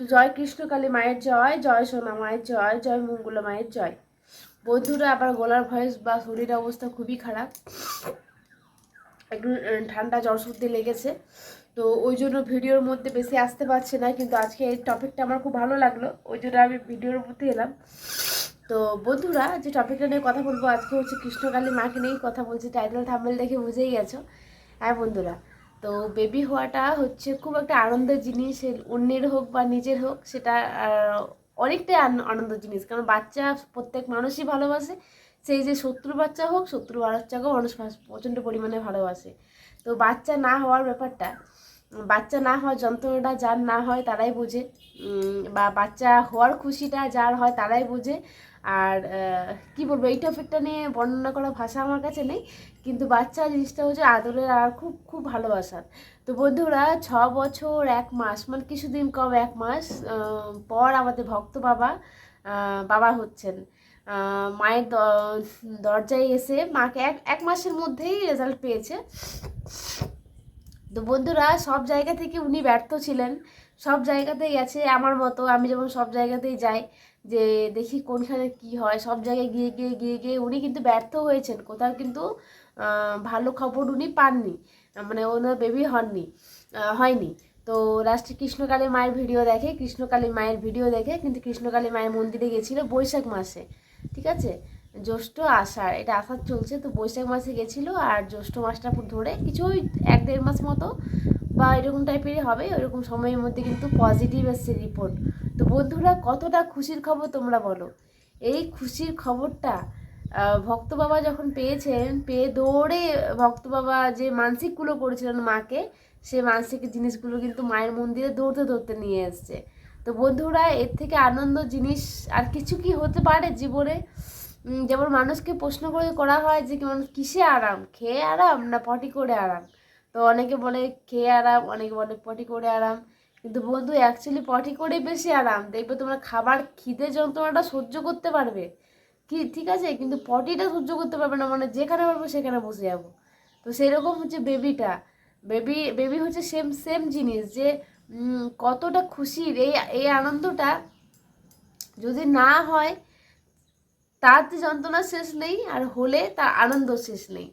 তো জয় কৃষ্ণকালী মায়ের জয় জয় সোনা মায়ের জয় জয় মঙ্গলা মায়ের জয়। বন্ধুরা, আবার গলার ভয়েস বা শরীর অবস্থা খুবই খারাপ। একটু ঠান্ডা জ্বর সর্দি লেগেছে। তো ওই জন্য ভিডিওর মধ্যে বেশি আসতে পারছে না, কিন্তু আজকে এই টপিকটা আমার খুব ভালো লাগল। ওই জন্য আমি ভিডিওর মধ্যে এলাম। তো বন্ধুরা, যে টপিকটা নিয়ে কথা বলব আজকে হচ্ছে কৃষ্ণকালী মাকে নিয়েই কথা বলছি। টাইটেল থাম্বেল দেখে বুঝেই গেছো। হ্যাঁ বন্ধুরা তো বেবি হওয়াটা হচ্ছে খুব একটা আনন্দের জিনিস অন্যের হোক বা নিজের হোক সেটা অনেকটাই আন- আনন্দের জিনিস। কারণ বাচ্চা প্রত্যেক মানুষই ভালোবাসে। সেই যে শত্রু বাচ্চা হোক, শত্রু বাচ্চাকেও মানুষ প্রচণ্ড পরিমাণে ভালোবাসে। তো বাচ্চা না হওয়ার ব্যাপারটা, বাচ্চা না হওয়ার যন্ত্রণাটা যার না হয় তারাই বোঝে। বা বাচ্চা হওয়ার খুশিটা যার হয় তারাই বোঝে। আর কি বলব এই টপিকটা নিয়ে বর্ণনা করা ভাষা আমার কাছে নেই, কিন্তু বাচ্চা জিনিসটা হচ্ছে আদরের আর খুব খুব ভালোবাসার। তো বন্ধুরা, ছ বছর, এক মাস মানে কিছুদিন কম এক মাস পর আমাদের ভক্ত বাবা বাবা হচ্ছেন। মায়ের দরজায় এসে মাকে এক এক মাসের মধ্যেই রেজাল্ট পেয়েছে। তো বন্ধুরা, সব জায়গা থেকে উনি ব্যর্থ ছিলেন। সব জায়গাতেই গেছে আমার মতো, আমি যেমন সব জায়গাতেই যাই যে দেখি কোনখানে কি হয়, সব জায়গায় গিয়ে গিয়ে গিয়ে গিয়ে উনি কিন্তু ব্যর্থ হয়েছেন। কোথাও কিন্তু ভালো খবর উনি পাননি। মানে ওনার বেবি হননি হয়নি। তো লাস্টে কৃষ্ণকালী মায়ের ভিডিও দেখে কৃষ্ণকালী মায়ের ভিডিও দেখে, কিন্তু কৃষ্ণকালী মায়ের মন্দিরে গেছিল বৈশাখ মাসে। ঠিক আছে? জ্যৈষ্ঠ আষাঢ়, এটা আষাঢ় চলছে, তো বৈশাখ মাসে গেছিল আর জ্যৈষ্ঠ মাসটা ধরে কিছু ওই এক দেড় মাস মতো বা এরকম টাইপেরই হবে, ওইরকম সময়ের মধ্যে কিন্তু পজিটিভ এসছে রিপোর্ট তো বন্ধুরা, কতটা খুশির খবর তোমরা বলো? এই খুশির খবরটা ভক্ত বাবা যখন পেয়েছেন, পেয়ে দৌড়ে ভক্ত বাবা যে মানসিকগুলো করেছিলেন মাকে, সে মানসিক জিনিসগুলো কিন্তু মায়ের মন্দিরে দৌড়তে দৌড়তে নিয়ে এসছে। তো বন্ধুরা, এর থেকে আনন্দ জিনিস আর কিছু কি হতে পারে জীবনে? যেমন মানুষকে প্রশ্ন করে করা হয় যে মানুষ কিসে আরাম? খেয়ে আরাম না পটি করে আরাম? তো অনেকে বলে খেয়ে আরাম, অনেকে বলে পটি করে আরাম। কিন্তু বন্ধু অ্যাকচুয়ালি পটি করে বেশি আরাম। দেখবে তোমরা খাবার খিদে যন্ত্রণাটা সহ্য করতে পারবে। কি, ঠিক আছে? কিন্তু পটিটা সহ্য করতে পারবে না মানে যেখানে পারব সেখানে বসে যাব। তো সেরকম হচ্ছে বেবিটা বেবি বেবি হচ্ছে সেম সেম জিনিস যে কতটা খুশির এই এই আনন্দটা যদি না হয় তার যে যন্ত্রণা শেষ নেই, আর হলে তার আনন্দ শেষ নেই।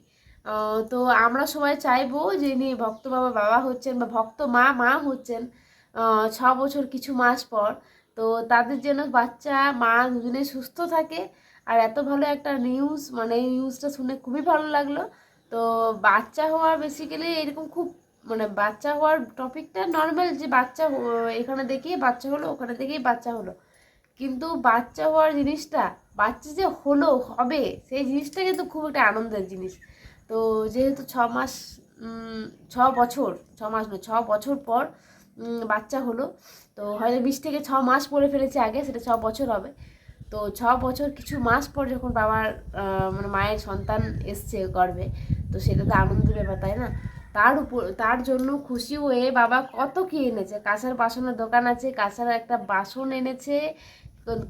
তো আমরা সবাই চাইব যে ইনি ভক্ত বাবা বাবা হচ্ছেন বা ভক্ত মা মা হচ্ছেন ছ বছর কিছু মাস পর, তো তাদের যেন বাচ্চা, মা দুজনে সুস্থ থাকে। আর এত ভালো একটা নিউজ মানে এই নিউজটা শুনে খুবই ভালো লাগল। তো বাচ্চা হওয়ার বেসিক্যালি এরকম খুব মানে বাচ্চা হওয়ার টপিকটা নর্মাল যে বাচ্চা, এখানে দেখিয়ে বাচ্চা হলো, ওখানে থেকেই বাচ্চা হলো। কিন্তু বাচ্চা হওয়ার জিনিসটা, বাচ্চা যে হলো, হবে, সেই জিনিসটা কিন্তু খুব একটা আনন্দের জিনিস। তো যেহেতু ছ মাস ছ বছর, ছ মাস ছ বছর পর বাচ্চা হলো, তো হয়তো বিশ থেকে ছ মাস পরে ফেলেছে আগে, সেটা ছ বছর হবে। তো ছ বছর কিছু মাস পর যখন বাবার মানে মায়ের সন্তান এসছে গর্ভে, তো সেটা তো আনন্দের ব্যাপার, তাই না? তার উপর, তার জন্য খুশি হয়ে বাবা কত কি এনেছে? কাঁসার বাসনের দোকান আছে, কাঁসার একটা বাসন এনেছে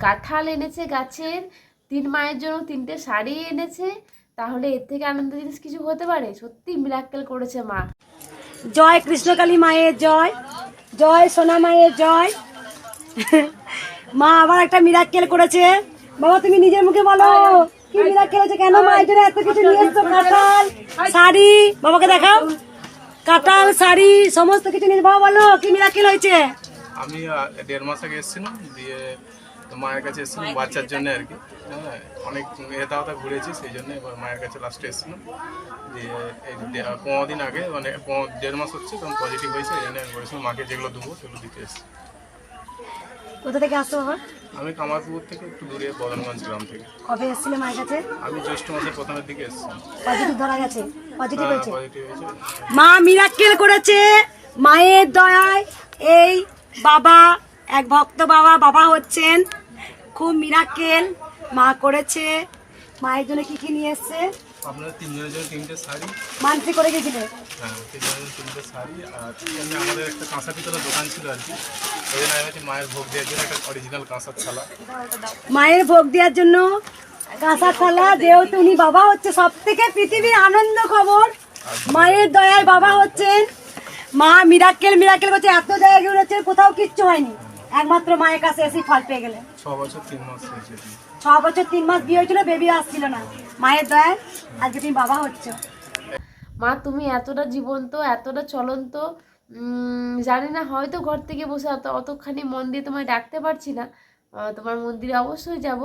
কাঁঠাল এনেছে গাছের তিন মায়ের জন্য তিনটে শাড়ি এনেছে তাহলে এর থেকে আনন্দ জিনিস কিছু হতে পারে? সত্যি মিরাক্কেল করেছে মা। জয় কৃষ্ণকালী মায়ের জয় জয় সোনা মায়ের জয়। মা আবার একটা মিরাক্কেল করেছে। বাবা তুমি নিজের মুখে বলো কি মিরাক্কেল হয়েছে কেন? মা এই জন্য এত কিছু নিয়ে এসছো কাঁঠাল শাড়ি বাবাকে দেখাও। কাঁঠাল শাড়ি সমস্ত কিছু নিয়ে বাবা বলো কি মিরাক্কেল হয়েছে? আমি দেড় মাস আগে এসেছিলাম দিয়ে মায়ের কাছে এসেছিলাম বাচ্চার জন্য আর কি। হ্যাঁ অনেক এটা ওটা ঘুরেছি সেই জন্য এবার মায়ের কাছে লাস্টে এসেছিলাম। দিয়ে এই পনেরো দিন আগে মানে দেড় মাস হচ্ছে তখন পজিটিভ হয়েছে এই জন্য আমি বলেছিলাম মাকে যেগুলো দেবো সেগুলো দিতে এসেছি। কোথা থেকে আসছো বাবা? আমি কামারপুকুর থেকে একটু দূরে বদনগঞ্জ গ্রাম থেকে। কবে এসেছিলে মায়ের কাছে? আমি জ্যৈষ্ঠ মাসের প্রথমের দিকে এসেছিলাম। পজিটিভ ধরা গেছে। পজিটিভ হয়েছে? মা মিরাক্কেল করেছে। মায়ের দয়ায় এই বাবা এক ভক্ত বাবা বাবা হচ্ছেন। খুব মিরাক্কেল মা করেছে। মায়ের জন্য কি কি নিয়ে এসছে? আপনার তিনজনের জন্য তিনটে শাড়ি। মানসি করে গেছিলে? হ্যাঁ তিনজনের জন্য তিনটে শাড়ি। আর এমনি আমাদের একটা কাঁসা পিতলের দোকান ছিল আর কি। ওই জন্য আমি হচ্ছে মায়ের ভোগ দেওয়ার জন্য একটা অরিজিনাল কাঁসার থালা। মায়ের ভোগ দেওয়ার জন্য কাঁসা থালা যেহেতু উনি বাবা হচ্ছে সব থেকে পৃথিবীর আনন্দ খবর। মায়ের দয়ায় বাবা হচ্ছেন। মা মিরাক্কেল মিরাক্কেল করছে এত জায়গায় ঘুরেছে কোথাও কিচ্ছু হয়নি। একমাত্র মায়ের কাছে এসে ফল পেয়ে গেলে। ছ বছর তিন মাস ছ বছর তিন মাস বিয়ে হয়েছিল বেবি আসছিল না। মায়ের দয়ায় আজকে তুমি বাবা হচ্ছে। মা তুমি এতটা জীবন্ত এতটা চলন্ত জানি না হয়তো ঘর থেকে বসে অত অতখানি মন দিয়ে তোমায় ডাকতে পারছি না। তোমার মন্দিরে অবশ্যই যাব।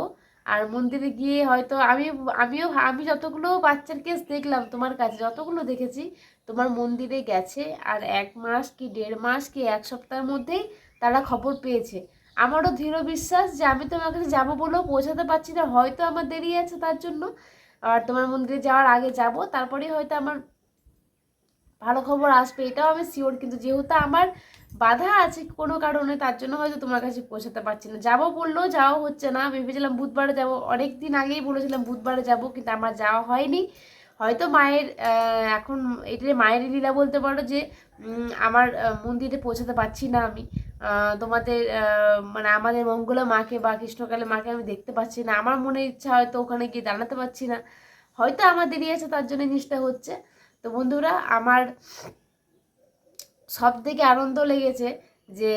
আর মন্দিরে গিয়ে হয়তো আমি আমিও আমি যতগুলো বাচ্চার কেস দেখলাম তোমার কাছে যতগুলো দেখেছি তোমার মন্দিরে গেছে। আর এক মাস কি দেড় মাস কি এক সপ্তাহের মধ্যেই তারা খবর পেয়েছে। আমারও দৃঢ় বিশ্বাস যে আমি তোমার কাছে যাব বলেও পৌঁছাতে পারছি না। হয়তো আমার দেরি আছে তার জন্য। আর তোমার মন্দিরে যাওয়ার আগে যাব। তারপরে হয়তো আমার ভালো খবর আসবে। এটাও আমি শিওর কিন্তু যেহেতু আমার বাধা আছে কোনো কারণে, তার জন্য হয়তো তোমার কাছে পৌঁছাতে পারছি না। যাব বললেও যাওয়া হচ্ছে না। ভেবেছিলাম বুধবারে যাব। অনেক দিন আগেই বলেছিলাম বুধবারে যাব। কিন্তু আমার যাওয়া হয়নি। হয়তো মায়ের এখন এটা মায়ের লীলা বলতে পারো যে আমার মন্দিরে পৌঁছাতে পারছি না আমি। তোমাদের মানে আমাদের মঙ্গলা মাকে বা কৃষ্ণকালে মাকে আমি দেখতে পাচ্ছি না। আমার মনে ইচ্ছা হয়তো ওখানে গিয়ে দাঁড়াতে পারছি না। হয়তো আমার দেরি আছে, তার জন্য জিনিসটা হচ্ছে, তো বন্ধুরা আমার সব থেকে আনন্দ লেগেছে যে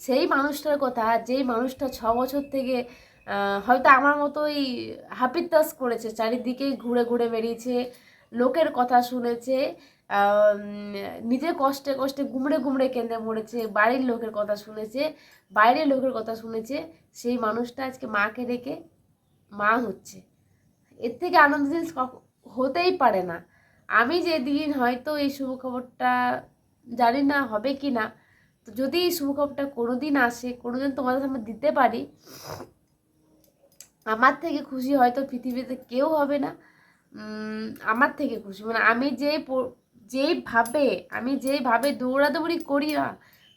সেই মানুষটার কথা, যেই মানুষটা ছ বছর থেকে হয়তো আমার মতোই হাপিত্তাস করেছে, চারিদিকেই ঘুরে ঘুরে বেরিয়েছে লোকের কথা শুনেছে নিজে কষ্টে কষ্টে গুমড়ে গুমড়ে কেঁদে মরেছে, বাড়ির লোকের কথা শুনেছে, বাইরের লোকের কথা শুনেছে, সেই মানুষটা আজকে মাকে রেখে মা হচ্ছে। এর থেকে আনন্দ জিনিস হতেই পারে না। আমি যেদিন হয়তো এই শুভ খবরটা জানি না হবে কি না তো যদি এই শুভ খবরটা কোনোদিন আসে, কোনোদিন তোমাদের সামনে দিতে পারি আমার থেকে খুশি হয়তো পৃথিবীতে কেউ হবে না। আমার থেকে খুশি। মানে আমি যে যেইভাবে আমি যেইভাবে দৌড়াদৌড়ি করি না,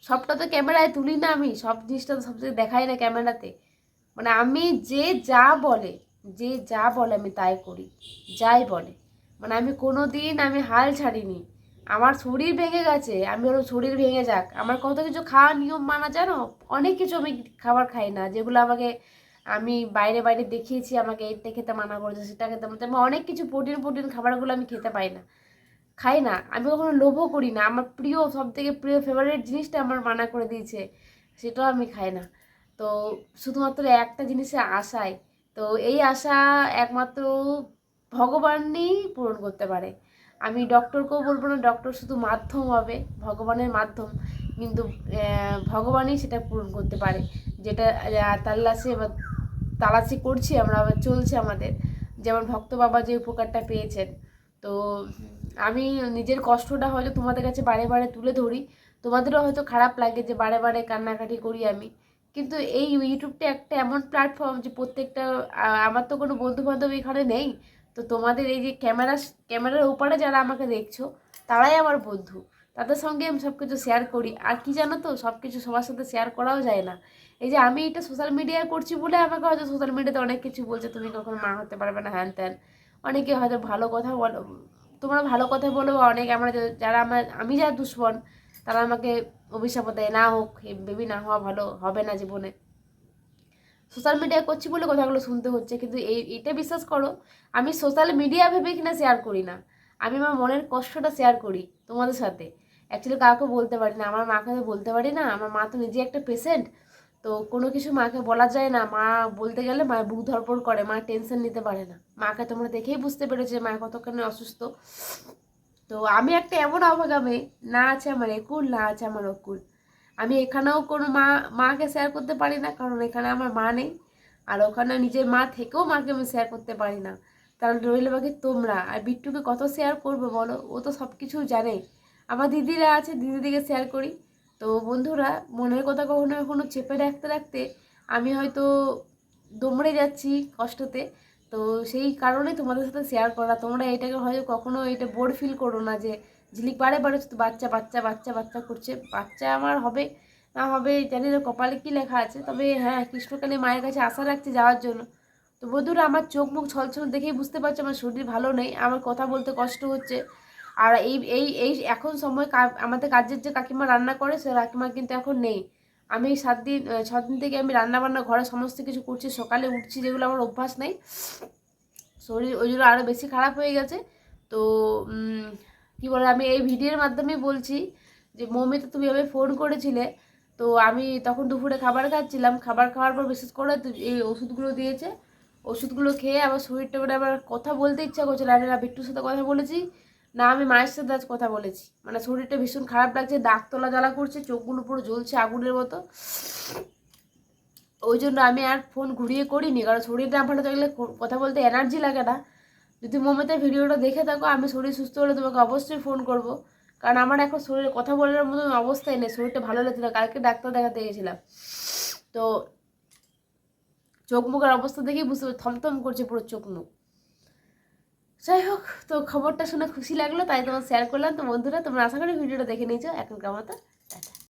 সবটা তো ক্যামেরায় তুলি না আমি। সব জিনিসটা তো সবচেয়ে দেখাই না ক্যামেরাতে। মানে আমি যে যা বলে, যে যা বলে আমি তাই করি, যাই বলে। মানে আমি কোনো দিন আমি হাল ছাড়িনি। আমার শরীর ভেঙে গেছে, আমি ওর শরীর ভেঙে যাক। আমার কত কিছু খাওয়ার নিয়ম মানা জানো? অনেক কিছু আমি খাবার খাই না, যেগুলো আমাকে আমি বাইরে বাইরে দেখিয়েছি, আমাকে এটা খেতে মানা করেছে, সেটা খেতে মানা অনেক কিছু প্রোটিন প্রোটিন খাবারগুলো আমি খেতে পাই না, খাই না। আমি কখনো লোভও করি না। আমার প্রিয় সব থেকে প্রিয় ফেভারিট জিনিসটা আমার মানা করে দিয়েছে, সেটাও আমি খাই না। তো শুধুমাত্র একটা জিনিসে আশায় তো এই আশা একমাত্র ভগবানই পূরণ করতে পারে। আমি ডক্টরকেও বলব না, ডক্টর শুধু মাধ্যম হবে, ভগবানের মাধ্যম। কিন্তু ভগবানই সেটা পূরণ করতে পারে, যেটা তাল্লাশি এবার তালাশি করছি, আমরা চলছে আমাদের। যেমন ভক্ত বাবা যে উপকারটা পেয়েছেন। তো আমি নিজের কষ্টটা হয়তো তোমাদের কাছে বারে বারে তুলে ধরি। তোমাদেরও হয়তো খারাপ লাগে যে বারে বারে কান্নাকাটি করি আমি। কিন্তু এই ইউটিউবটা একটা এমন প্ল্যাটফর্ম যে প্রত্যেকটা আমার তো কোনো বন্ধু বান্ধব এখানে নেই। তো তোমাদের এই যে ক্যামেরা, ক্যামেরার ওপারে যারা আমাকে দেখছ, তারাই আমার বন্ধু। তাদের সঙ্গে আমি সব কিছু শেয়ার করি। আর কি জানো তো সব কিছু সবার সাথে শেয়ার করাও যায় না। এই যে আমি এটা সোশ্যাল মিডিয়ায় করছি বলে আমাকে হয়তো সোশ্যাল মিডিয়াতে অনেক কিছু বলছে, তুমি কখনো মা হতে পারবে না, হ্যান ত্যান। অনেকে হয়তো ভালো কথা বলো, তোমরা ভালো কথা বলো অনেক আমরা যারা আমার, আমি যারা দুশ্মন, তারা আমাকে অভিশাপ দেয়, না হোক বেবি না হওয়া ভালো, হবে না জীবনে। সোশ্যাল মিডিয়া করছি বলে কথাগুলো শুনতে হচ্ছে, কিন্তু এই, এটা বিশ্বাস করো, আমি সোশ্যাল মিডিয়া ভেবে কিনা শেয়ার করি না। আমি আমার মনের কষ্টটা শেয়ার করি তোমাদের সাথে। অ্যাকচুয়ালি কাউকে বলতে পারি না, আমার মাকে তো বলতে পারি না, আমার মা তো নিজে একটা পেশেন্ট তো কোনো কিছু মাকে বলা যায় না। মা বলতে গেলে মা বুক ধরপড় করে, মা টেনশন নিতে পারে না। মাকে তোমরা দেখেই বুঝতে পেরেছ মা কতখানি অসুস্থ। তো আমি একটা এমন অভাগা মেয়ে, না আছে আমার একুল, না আছে আমার অকুল। আমি এখানেও কোনো মা, মাকে শেয়ার করতে পারি না, কারণ এখানে আমার মা নেই। আর ওখানে নিজের মা থেকেও মাকে আমি শেয়ার করতে পারি না। তাহলে রইলে বাকি তোমরা। আর বিট্টুকে কত শেয়ার করবে বলো? ও তো সব কিছু জানে। আমার দিদিরা আছে, দিদিদিকে শেয়ার করি। তো বন্ধুরা, মনের কথা কখনো কখনো চেপে রাখতে রাখতে আমি হয়তো দমড়ে যাচ্ছি কষ্টতে। তো সেই কারণে তোমাদের সাথে শেয়ার করা। তোমরা এটাকে হয়তো কখনো এটা বোর ফিল করো না যে, ঝিলিক বারে বারে শুধু বাচ্চা বাচ্চা বাচ্চা বাচ্চা করছে। বাচ্চা আমার হবে, না হবে, জানি না কপালে কী লেখা আছে। তবে হ্যাঁ কৃষ্ণকালী মায়ের কাছে আশা রাখছে যাওয়ার জন্য। তো বন্ধুরা, আমার চোখ মুখ ছলছল দেখেই বুঝতে পারছ, আমার শরীর ভালো নেই। আমার কথা বলতে কষ্ট হচ্ছে। আর এই এই এই এখন সময় আমাদের কাজের যে কাকিমা রান্না করে সে কাকিমা কিন্তু এখন নেই। আমি সাত দিন আহ, ছ দিন থেকে আমি রান্না বান্না ঘরে সমস্ত কিছু করছি সকালে উঠছি যেগুলো আমার অভ্যাস নেই। শরীর ওই জন্য আরও বেশি খারাপ হয়ে গেছে। তো কি বলে আমি এই ভিডিওর মাধ্যমে বলছি যে মৌমিতা তুমি আমি ফোন করেছিলে তো আমি তখন দুপুরে খাবার খাচ্ছিলাম। খাবার খাওয়ার পর বিশেষ করে এই ওষুধগুলো দিয়েছে। ওষুধগুলো খেয়ে আবার শরীরটা মানে আমার কথা বলতে ইচ্ছা করছিল আমি বিট্টুর সাথে কথা বলেছি। না, আমি মায়ের সাথে আজ কথা বলেছি। মানে শরীরটা ভীষণ খারাপ লাগছে দাগ তোলা জ্বালা করছে, চোখগুলো পুরো জ্বলছে আগুনের মতো। ওই জন্য আমি আর ফোন ঘুরিয়ে করিনি, কারণ শরীর না ভালো থাকলে কথা বলতে এনার্জি লাগে না। যদি মমতা ভিডিওটা দেখে থাকো, আমি শরীর সুস্থ হলে তোমাকে অবশ্যই ফোন করব। কারণ আমার এখন শরীরে কথা বলার মতো অবস্থায় নেই, শরীরটা ভালো লাগছে না। কালকে ডাক্তার দেখাতে গেছিলাম। তো চোখ মুখের অবস্থা দেখেই বুঝতে পারছি, থমথম করছে পুরো চোখ মুখ। যাই হোক, তো খবরটা শুনে খুশি লাগল, তাই তোমার শেয়ার করলাম। তো বন্ধুরা, তোমরা আশা করি ভিডিওটা দেখে নিয়েছো। এখনকার মতো